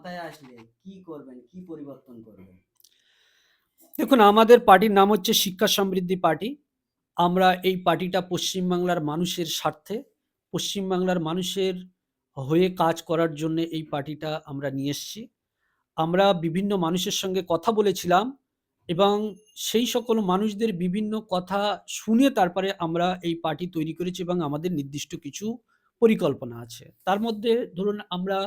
ক্ষমতায় আসলে কি করবেন? কি পরিবর্তন করবেন? দেখুন আমাদের পার্টির নাম হচ্ছে শিক্ষা সমৃদ্ধি পার্টি। আমরা এই পার্টিটা পশ্চিমবাংলার মানুষের স্বার্থে, পশ্চিমবাংলার মানুষের হয়ে কাজ করার জন্যে এই পার্টিটা আমরা নিয়ে এসছি। আমরা বিভিন্ন মানুষের সঙ্গে কথা বলেছিলাম এবং সেই সকল মানুষদের বিভিন্ন কথা শুনে তারপরে আমরা এই পার্টি তৈরি করেছি এবং আমাদের নির্দিষ্ট কিছু পরিকল্পনা আছে। তার মধ্যে ধরুন আমরা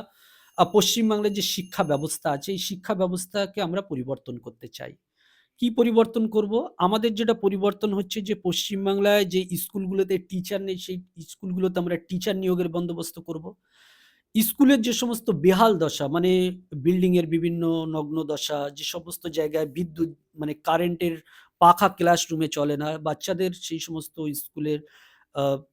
পশ্চিমবাংলার যে শিক্ষা ব্যবস্থা আছে, এই শিক্ষা ব্যবস্থাকে আমরা পরিবর্তন করতে চাই। কি পরিবর্তন করব? আমাদের যেটা পরিবর্তন হচ্ছে যে পশ্চিমবাংলায় যে স্কুলগুলোতে টিচার নেই, সেই স্কুলগুলোতে আমরা টিচার নিয়োগের বন্দোবস্ত করব। স্কুলের যে সমস্ত বেহাল দশা মানে বিল্ডিং এর বিভিন্ন নগ্ন দশা, যে সমস্ত জায়গায় বিদ্যুৎ মানে কারেন্টের পাখা ক্লাসরুমে চলে না, বাচ্চাদের সেই সমস্ত স্কুলের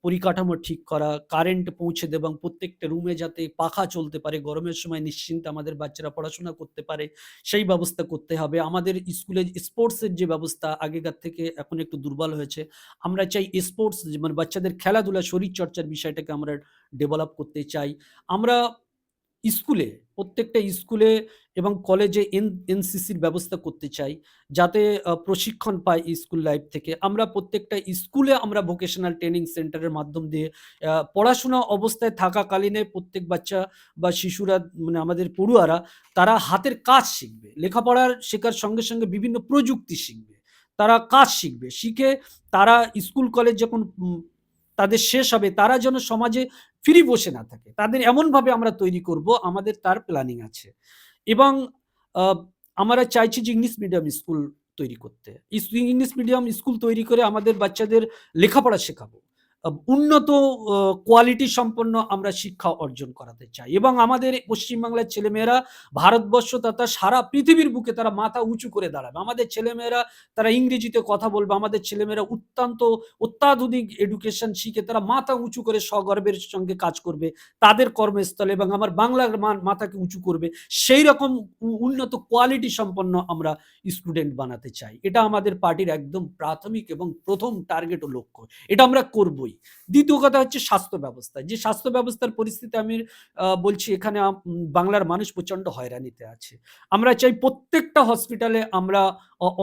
পরিকাঠামো ঠিক করা, কারেন্ট পৌঁছে দেওয়া এবং প্রত্যেকটা রুমে যাতে পাখা চলতে পারে, গরমের সময় নিশ্চিন্তে আমাদের বাচ্চারা পড়াশোনা করতে পারে, সেই ব্যবস্থা করতে হবে। আমাদের স্কুলে স্পোর্টসের যে ব্যবস্থা আগেকার থেকে এখন একটু দুর্বল হয়েছে। আমরা চাই স্পোর্টস মানে বাচ্চাদের খেলাধুলা, শরীরচর্চার বিষয়টাকে আমরা ডেভেলপ করতে চাই। আমরা স্কুলে, প্রত্যেকটা স্কুলে এবং কলেজে এন এনসিসির ব্যবস্থা করতে চাই। যাতে প্রশিক্ষণ পায় স্কুল লাইফ থেকে। আমরা প্রত্যেকটা স্কুলে আমরা ভোকেশনাল ট্রেনিং সেন্টারের মাধ্যম দিয়ে পড়াশোনা অবস্থায় থাকাকালীনে প্রত্যেক বাচ্চা বা শিশুরা মানে আমাদের পড়ুয়ারা তারা হাতের কাজ শিখবে। লেখাপড়ার শেখার সঙ্গে, সঙ্গে বিভিন্ন প্রযুক্তি শিখবে। তারা কাজ শিখবে। শিখে তারা স্কুল কলেজ যখন তাদের শেষ হবে তারা যেন সমাজে ফ্রি বসে না থাকে। তাদের এমনভাবে আমরা তৈরি করব, আমাদের তার প্ল্যানিং আছে। এবং আমরা চাইছি যে ইংলিশ মিডিয়াম স্কুল তৈরি করতে। ইংলিশ মিডিয়াম স্কুল তৈরি করে আমাদের বাচ্চাদের লেখাপড়া শেখাবো। উন্নত কোয়ালিটি সম্পন্ন আমরা শিক্ষা অর্জন করাতে চাই এবং আমাদের পশ্চিমবাংলার ছেলেমেয়েরা ভারতবর্ষ তথা সারা পৃথিবীর বুকে তারা মাথা উঁচু করে দাঁড়াবে। আমাদের ছেলেমেয়েরা তারা ইংরেজিতে কথা বলবে। আমাদের ছেলেমেয়েরা অত্যন্ত অত্যাধুনিক এডুকেশন শিখে তারা মাথা উঁচু করে সগর্বের সঙ্গে কাজ করবে। তাদের কর্মস্থলে এবং আমার বাংলার মাথাকে উঁচু করবে। সেই রকম উন্নত কোয়ালিটি সম্পন্ন আমরা স্টুডেন্ট বানাতে চাই। এটা আমাদের পার্টির একদম প্রাথমিক এবং প্রথম টার্গেট ও লক্ষ্য। এটা আমরা করবই। দ্বিতীয় কথা হচ্ছে স্বাস্থ্য ব্যবস্থা। যে স্বাস্থ্য ব্যবস্থার পরিস্থিতি আমি বলছি এখানে বাংলার মানুষ প্রচণ্ড হয়রানিতে আছে। আমরা চাই প্রত্যেকটা হসপিটালে আমরা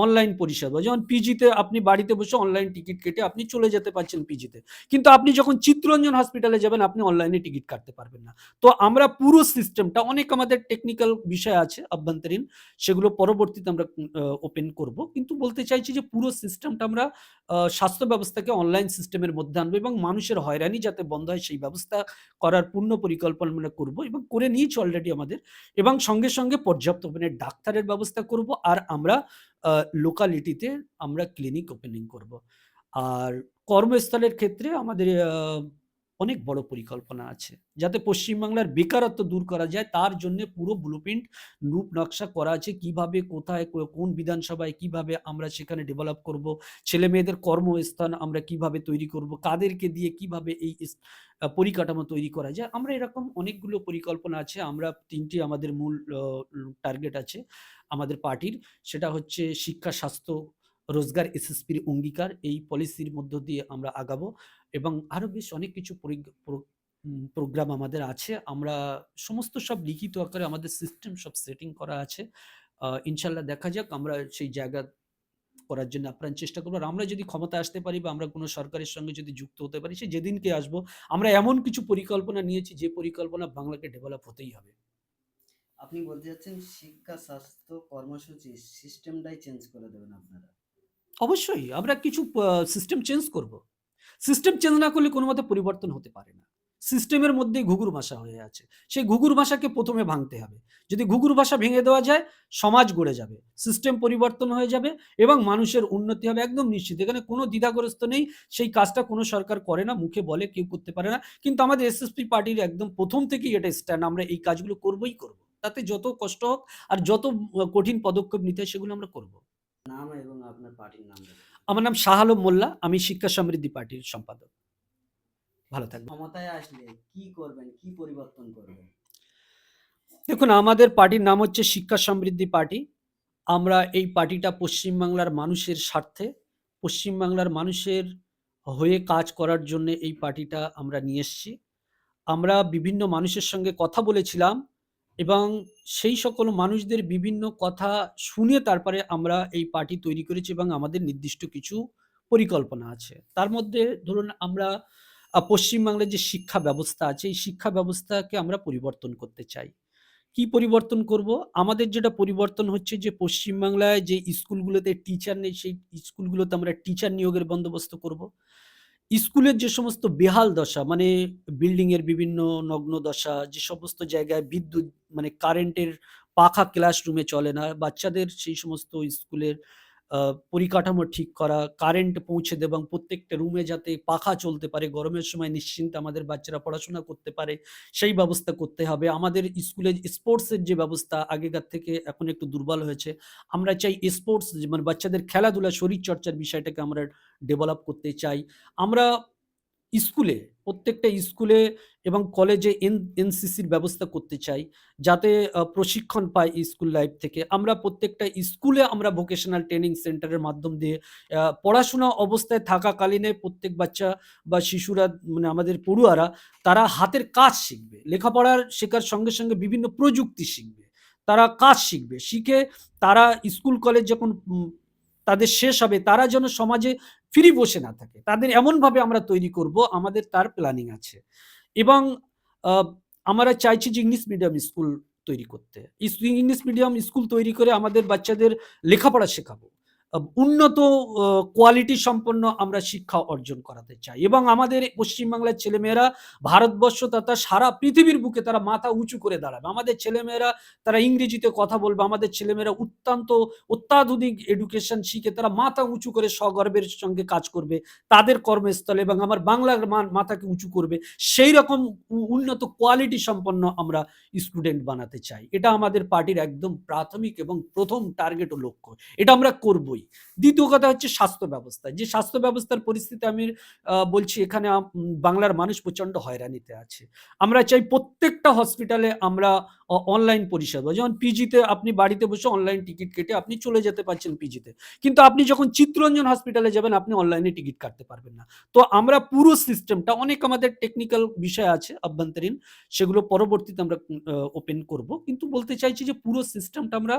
অনলাইন পরিষেবা যেমন পিজিতে আপনি বাড়িতে বসে অনলাইন টিকিট কেটে আপনি চলে যেতে পারছেন পিজিতে। কিন্তু আপনি যখন চিত্তরঞ্জন হসপিটালে যাবেন, আপনি অনলাইনে টিকিট কাটতে পারবেন না। তো আমরা পুরো সিস্টেমটা, অনেক আমাদের টেকনিক্যাল বিষয় আছে অভ্যন্তরীণ, সেগুলো পরবর্তীতে আমরা ওপেন করব। কিন্তু বলতে চাইছি যে পুরো সিস্টেমটা আমরা স্বাস্থ্য ব্যবস্থাকে অনলাইন সিস্টেমের মধ্যে আনব এবং মানুষের হয়রানি যাতে বন্ধ হয় সেই ব্যবস্থা করার পূর্ণ পরিকল্পনা করব এবং করে নিয়েছি অলরেডি আমাদের এবং সঙ্গে, সঙ্গে পর্যাপ্ত মানে ডাক্তারের ব্যবস্থা করব আর আমরা লোকালিটিতে আমরা ক্লিনিক ওপেনিং করব। আর কর্মস্থলের ক্ষেত্রে আমাদের অনেক বড় পরিকল্পনা আছে। যাতে পশ্চিমবাংলার বেকারত্ব দূর করা যায় তার জন্যে পুরো ব্লুপ্রিন্ট রূপ নকশা করা আছে। কীভাবে কোথায় কোন বিধানসভায় কীভাবে আমরা সেখানে ডেভেলপ করব। ছেলে মেয়েদের কর্মস্থান আমরা কীভাবে তৈরি করব। কাদেরকে দিয়ে কীভাবে এই পরিকাঠামো তৈরি করা যায়। আমরা এরকম অনেকগুলো পরিকল্পনা আছে। আমরা ৩ টি আমাদের মূল টার্গেট আছে আমাদের পার্টির। সেটা হচ্ছে শিক্ষা, স্বাস্থ্য, রোজগার, এসএসপির অঙ্গীকার। এই পলিসির মধ্য দিয়ে আমরা আগাবো এবং আরও বেশ অনেক কিছু প্রোগ্রাম আমাদের আছে। আমরা সমস্ত সব লিখিত আকারে আমাদের সিস্টেম সব সেটিং করা আছে। ইনশাল্লাহ দেখা যাক আমরা সেই জায়গা করার জন্য আপ্রাণ চেষ্টা করব আর আমরা যদি ক্ষমতা আসতে পারি বা আমরা কোনো সরকারের সঙ্গে যদি যুক্ত হতে পারি সে যেদিনকে আসব আমরা এমন কিছু পরিকল্পনা নিয়েছি যে পরিকল্পনা বাংলাকে ডেভেলপ হতেই হবে। আপনি বলতে চাচ্ছেন শিক্ষা, স্বাস্থ্য কর্মসূচি সিস্টেমটাই চেঞ্জ করে দেবেন আপনারা। অবশ্যই আমরা কিছু সিস্টেম চেঞ্জ করব। সিস্টেম চেঞ্জ না করলে কোনো মতে পরিবর্তন হতে পারে না। সিস্টেমের মধ্যেই ঘুঘুর ভাষা হয়ে আছে। সেই ঘুঘুর ভাষাকে প্রথমে ভাঙতে হবে। যদি ঘুঘুর ভাষা ভেঙে দেওয়া যায়, সমাজ গড়ে যাবে। সিস্টেম পরিবর্তন হয়ে যাবে এবং মানুষের উন্নতি হবে একদম নিশ্চিত। এখানে কোনো দ্বিধাগ্রস্ত নেই। সেই কাজটা কোনো সরকার করে না। মুখে বলে, কেউ করতে পারে না। কিন্তু আমাদের এসএসপি পার্টির একদম প্রথম থেকেই এটা স্ট্যান্ড আমরা এই কাজগুলো করবই করব। তাতে যত কষ্ট হোক আর যত কঠিন পদক্ষেপ নিতে হয় সেগুলো আমরা করব। নাম এবং আপনার পার্টির নাম আমার নাম শাহ আলম মোল্লা। আমি শিক্ষা সমৃদ্ধি পার্টির সম্পাদক। ভালো থাকবেন। ক্ষমতায় আসলে কি করবেন? কি পরিবর্তন করবেন? দেখুন আমাদের পার্টির নাম হচ্ছে শিক্ষা সমৃদ্ধি পার্টি। আমরা এই পার্টিটা পশ্চিমবাংলার মানুষের স্বার্থে, পশ্চিমবাংলার মানুষের হয়ে কাজ করার জন্যে এই পার্টিটা আমরা নিয়ে এসছি। আমরা বিভিন্ন মানুষের সঙ্গে কথা বলেছিলাম এবং সেই সকল মানুষদের বিভিন্ন কথা শুনে তারপরে আমরা এই পার্টি তৈরি করেছি এবং আমাদের নির্দিষ্ট কিছু পরিকল্পনা আছে। তার মধ্যে ধরুন আমরা পশ্চিমবাংলার যে শিক্ষা ব্যবস্থা আছে, এই শিক্ষা ব্যবস্থাকে আমরা পরিবর্তন করতে চাই। কি পরিবর্তন করব? আমাদের যেটা পরিবর্তন হচ্ছে যে পশ্চিমবাংলায় যে স্কুলগুলোতে টিচার নেই, সেই স্কুলগুলোতে আমরা টিচার নিয়োগের বন্দোবস্ত করব। স্কুলের যে সমস্ত বেহাল দশা মানে বিল্ডিং এর বিভিন্ন নগ্ন দশা, যে সমস্ত জায়গায় বিদ্যুৎ মানে কারেন্টের পাখা ক্লাসরুমে চলে না, বাচ্চাদের সেই সমস্ত স্কুলের পরিকাঠামো ঠিক করা, কারেন্ট পৌঁছে দেওয়া এবং প্রত্যেকটা রুমে যাতে পাখা চলতে পারে, গরমের সময় নিশ্চিন্তে আমাদের বাচ্চারা পড়াশোনা করতে পারে, সেই ব্যবস্থা করতে হবে। আমাদের স্কুলে স্পোর্টসের যে ব্যবস্থা আগেকার থেকে এখন একটু দুর্বল হয়েছে। আমরা চাই স্পোর্টস মানে বাচ্চাদের খেলাধুলা, শরীরচর্চার বিষয়টাকে আমরা ডেভেলপ করতে চাই। আমরা স্কুলে, প্রত্যেকটা স্কুলে এবং কলেজে এন এনসিসির ব্যবস্থা করতে চাই। যাতে প্রশিক্ষণ পায় স্কুল লাইফ থেকে। আমরা প্রত্যেকটা স্কুলে আমরা ভোকেশনাল ট্রেনিং সেন্টারের মাধ্যম দিয়ে পড়াশোনা অবস্থায় থাকাকালীনে প্রত্যেক বাচ্চা বা শিশুরা মানে আমাদের পড়ুয়ারা তারা হাতের কাজ শিখবে। লেখাপড়ার শেখার সঙ্গে, সঙ্গে বিভিন্ন প্রযুক্তি শিখবে। তারা কাজ শিখবে। শিখে তারা স্কুল কলেজ যখন তাদের শেষ হবে, তারা যেন সমাজে ফিরি বসে না থাকে। তাদের এমনভাবে আমরা তৈরি করব, আমাদের তার প্ল্যানিং আছে। এবং আমরা চাইছি যে ইংলিশ মিডিয়াম স্কুল তৈরি করতে। ইংলিশ মিডিয়াম স্কুল তৈরি করে আমাদের বাচ্চাদের লেখাপড়া শেখাবো। উন্নত কোয়ালিটি সম্পন্ন আমরা শিক্ষা অর্জন করাতে চাই এবং আমাদের পশ্চিমবাংলার ছেলেমেয়েরা ভারতবর্ষ তথা সারা পৃথিবীর বুকে তারা মাথা উঁচু করে দাঁড়াবে। আমাদের ছেলেমেয়েরা তারা ইংরেজিতে কথা বলবে। আমাদের ছেলেমেয়েরা অত্যন্ত অত্যাধুনিক এডুকেশন শিখে তারা মাথা উঁচু করে সগর্বের সঙ্গে কাজ করবে। তাদের কর্মস্থলে এবং আমার বাংলার মাথাকে উঁচু করবে। সেই রকম উন্নত কোয়ালিটি সম্পন্ন আমরা স্টুডেন্ট বানাতে চাই। এটা আমাদের পার্টির একদম প্রাথমিক এবং প্রথম টার্গেট ও লক্ষ্য। এটা আমরা করবই। দ্বিতীয় কথা হচ্ছে স্বাস্থ্য ব্যবস্থা। যে স্বাস্থ্য ব্যবস্থার পরিস্থিতি আমি বলছি এখানে বাংলার মানুষ প্রচণ্ড হয়রানিতে আছে। আমরা চাই প্রত্যেকটা হসপিটালে আমরা অনলাইন পরিষেবা যেমন পিজিতে আপনি বাড়িতে বসে অনলাইন টিকিট কেটে আপনি চলে যেতে পারছেন পিজিতে। কিন্তু আপনি যখন চিত্তরঞ্জন হসপিটালে যাবেন, আপনি অনলাইনে টিকিট কাটতে পারবেন না। তো আমরা পুরো সিস্টেমটা অনেক আমাদের টেকনিক্যাল বিষয় আছে অভ্যন্তরীণ, সেগুলো পরবর্তীতে আমরা ওপেন করব। কিন্তু বলতে চাইছি যে পুরো সিস্টেমটা আমরা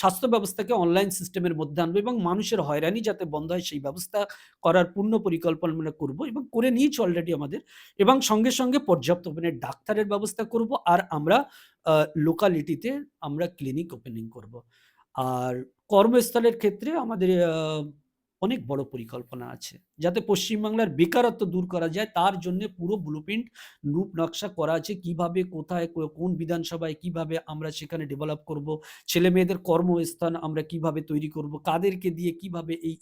স্বাস্থ্য ব্যবস্থাকে অনলাইন সিস্টেমের মধ্যে আনব এবং মানুষের হয়রানি যাতে বন্ধ হয় সেই ব্যবস্থা করার পূর্ণ পরিকল্পনা করব এবং করে নিয়েছি অলরেডি আমাদের এবং সঙ্গে, সঙ্গে পর্যাপ্ত মানে ডাক্তারের ব্যবস্থা করব আর আমরা লোকালিটিতে আমরা ক্লিনিক ওপেনিং করব। আর কর্মস্থলের ক্ষেত্রে আমাদের অনেক বড় পরিকল্পনা আছে। যাতে পশ্চিমবাংলার বেকারত্ব দূর করা যায়, তার জন্য পুরো ব্লুপ্রিন্ট রূপ নকশা করা আছে। কীভাবে, কোথায় কোন বিধানসভায় কীভাবে আমরা সেখানে ডেভেলপ করব। ছেলে মেয়েদের কর্মস্থান আমরা কীভাবে তৈরি করব। কাদেরকে দিয়ে কীভাবে এই